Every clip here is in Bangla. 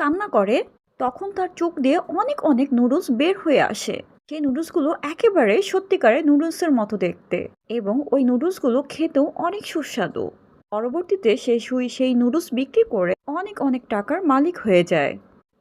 কান্না করে, তখন তার চোখ দিয়ে অনেক অনেক নুডলস বের হয়ে আসে। সেই নুডলসগুলো একেবারে সত্যিকারে নুডলসের মতো দেখতে এবং ওই নুডলসগুলো খেতেও অনেক সুস্বাদু। পরবর্তীতে সে সুই সেই নুডলস বিক্রি করে অনেক অনেক টাকার মালিক হয়ে যায়।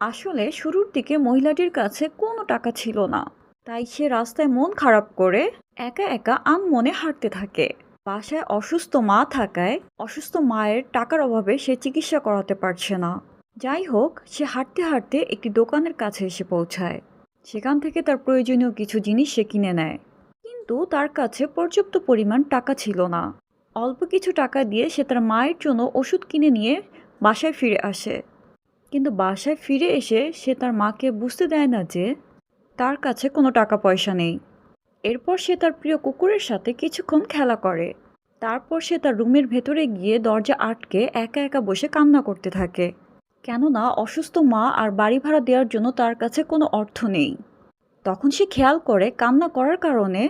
আসলে শুরুর দিকে মহিলাটির কাছে কোনো টাকা ছিল না। তাই সে রাস্তায় মন খারাপ করে একা একা আনমনে হাঁটতে থাকে। বাসায় অসুস্থ মা থাকায় অসুস্থ মায়ের টাকার অভাবে সে চিকিৎসা করাতে পারছে না। যাই হোক, সে হাঁটতে হাঁটতে একটি দোকানের কাছে এসে পৌঁছায়। সেখান থেকে তার প্রয়োজনীয় কিছু জিনিস সে কিনে নেয়। কিন্তু তার কাছে পর্যাপ্ত পরিমাণ টাকা ছিল না। অল্প কিছু টাকা দিয়ে সে তার মায়ের জন্য ওষুধ কিনে নিয়ে বাসায় ফিরে আসে। কিন্তু বাসায় ফিরে এসে সে তার মাকে বুঝতে দেয় না যে তার কাছে কোনো টাকা পয়সা নেই। এরপর সে তার প্রিয় কুকুরের সাথে কিছুক্ষণ খেলা করে। তারপর সে তার রুমের ভেতরে গিয়ে দরজা আটকে একা একা বসে কান্না করতে থাকে। কেননা অসুস্থ মা আর বাড়ি ভাড়া দেওয়ার জন্য তার কাছে কোনো অর্থ নেই। তখন সে খেয়াল করে কান্না করার কারণে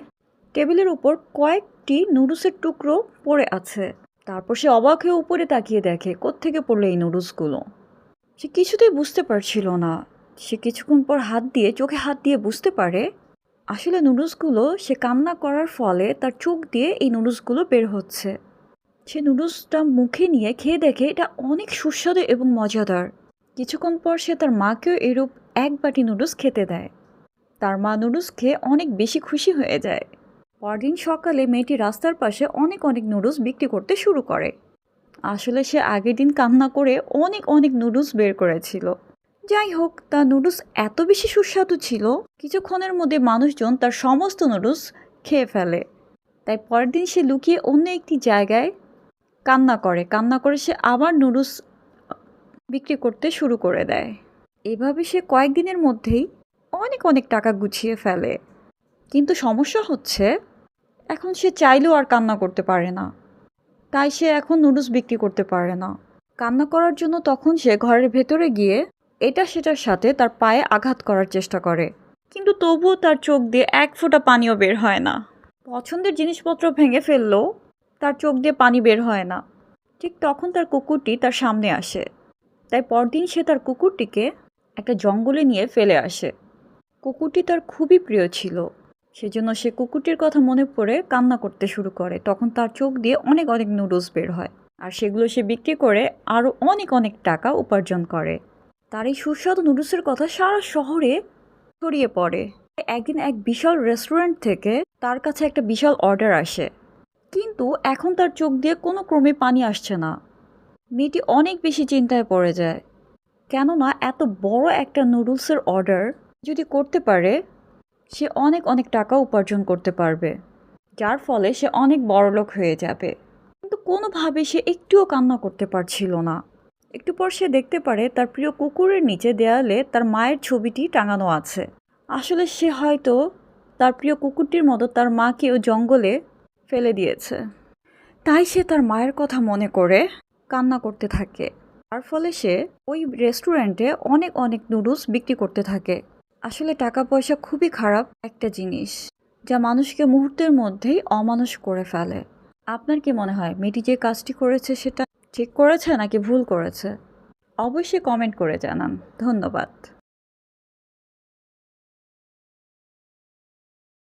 টেবিলের উপর কয়েকটি নুডলসের টুকরো পড়ে আছে। তারপর সে অবাক হয়ে উপরে তাকিয়ে দেখে, কোত্থেকে পড়ল এই নুডলসগুলো? সে কিছুতেই বুঝতে পারছিল না। সে কিছুক্ষণ পর হাত দিয়ে, চোখে হাত দিয়ে বুঝতে পারে, আসলে নুডলসগুলো সে কান্না করার ফলে তার চোখ দিয়ে এই নুডলসগুলো বের হচ্ছে। সে নুডলসটা মুখে নিয়ে খেয়ে দেখে এটা অনেক সুস্বাদু এবং মজাদার। কিছুক্ষণ পর সে তার মাকেও এরূপ এক বাটি নুডলস খেতে দেয়। তার মা নুডলস খেয়ে অনেক বেশি খুশি হয়ে যায়। পরদিন সকালে মেয়েটি রাস্তার পাশে অনেক অনেক নুডলস বিক্রি করতে শুরু করে। আসলে সে আগের দিন কান্না করে অনেক অনেক নুডলস বের করেছিল। যাই হোক, তার নুডলস এত বেশি সুস্বাদু ছিল, কিছুক্ষণের মধ্যে মানুষজন তার সমস্ত নুডলস খেয়ে ফেলে। তাই পরের দিন সে লুকিয়ে অন্য একটি জায়গায় কান্না করে। কান্না করে সে আবার নুডলস বিক্রি করতে শুরু করে দেয়। এভাবে সে কয়েকদিনের মধ্যেই অনেক অনেক টাকা গুছিয়ে ফেলে। কিন্তু সমস্যা হচ্ছে, এখন সে চাইলেও আর কান্না করতে পারে না। তাই সে এখন নুডলস বিক্রি করতে পারে না। কান্না করার জন্য তখন সে ঘরের ভেতরে গিয়ে এটা সেটার সাথে তার পায়ে আঘাত করার চেষ্টা করে। কিন্তু তবুও তার চোখ দিয়ে এক ফোঁটা পানিও বের হয় না। পছন্দের জিনিসপত্র ভেঙে ফেললেও তার চোখ দিয়ে পানি বের হয় না। ঠিক তখন তার কুকুরটি তার সামনে আসে। তাই পরদিন সে তার কুকুরটিকে একটা জঙ্গলে নিয়ে ফেলে আসে। কুকুরটি তার খুবই প্রিয় ছিল। সেজন্য সে কুকুরটির কথা মনে পড়ে কান্না করতে শুরু করে। তখন তার চোখ দিয়ে অনেক অনেক নুডলস বের হয় আর সেগুলো সে বিক্রি করে আরও অনেক অনেক টাকা উপার্জন করে। তার এই সুস্বাদু নুডলসের কথা সারা শহরে ছড়িয়ে পড়ে। একদিন এক বিশাল রেস্টুরেন্ট থেকে তার কাছে একটা বিশাল অর্ডার আসে। কিন্তু এখন তার চোখ দিয়ে কোনো ক্রমে পানি আসছে না। মেয়েটি অনেক বেশি চিন্তায় পড়ে যায়। কেননা এত বড় একটা নুডলসের অর্ডার যদি করতে পারে, সে অনেক অনেক টাকা উপার্জন করতে পারবে, যার ফলে সে অনেক বড়লোক হয়ে যাবে। কিন্তু কোনোভাবে সে একটুও কান্না করতে পারছিল না। একটু পর সে দেখতে পারে তার প্রিয় কুকুরের নিচে দেয়ালে তার মায়ের ছবিটি টাঙানো আছে। আসলে সে হয়তো তার প্রিয় কুকুরটির মতো তার মাকেও জঙ্গলে ফেলে দিয়েছে। তাই সে তার মায়ের কথা মনে করে কান্না করতে থাকে। তার ফলে সে ওই রেস্টুরেন্টে অনেক অনেক নুডলস বিক্রি করতে থাকে। আসলে টাকা পয়সা খুবই খারাপ একটা জিনিস, যা মানুষকে মুহূর্তের মধ্যেই অমানুষ করে ফেলে। আপনার কি মনে হয়, মেয়েটি যে কাজটি করেছে সেটা ঠিক করেছে নাকি ভুল করেছে? অবশ্যই কমেন্ট করে জানান। ধন্যবাদ।